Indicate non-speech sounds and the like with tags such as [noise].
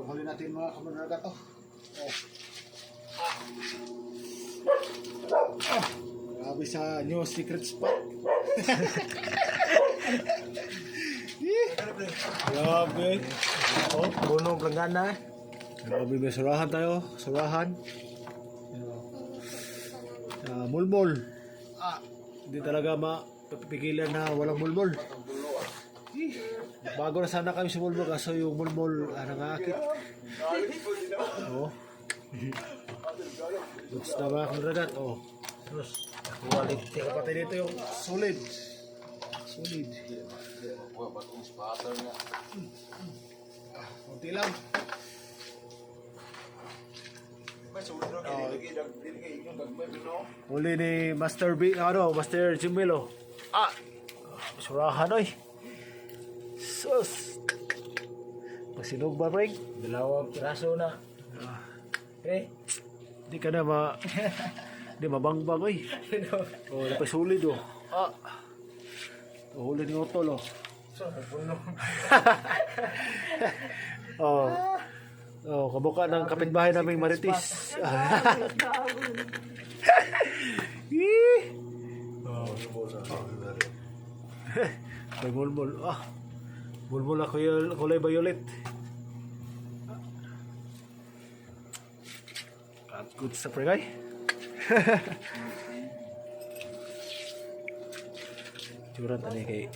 yung huli natin mga kamanraga to. Oh. Ah. Grabe sa new secret spot. [laughs] Grabe. Oh, Puno planggana. grabe may surahan tayo. Surahan. Ah, mulmol. Ah, hindi talaga mapipigilan na walang mulmol. Bago na sana kami sa mulmol kaso yung mulmol ah, nangakit. Oh. Looks na mga kamragat. Oh. Terus quality. Kapatid dito yung solid. Solid. Ah, Kunti lang. Huli ni Master B, ano, Master Jimelo. Ah! Surahan oy. Sus! Masinog ba, Frank? Dalawang piraso na. Eh, Di ka na ma... [laughs] Di mabangbang oy. [laughs] Oh, napasulit oh. Ah! Oh, huli ni Otol oh. [laughs] Oh. Oh, kabuka ng kapitbahay naming Maritis. Ih! Oh. May mulmul. Ah. Mulmul ako yung kulay violet. At good sa pregay. [laughs] Turan tani kay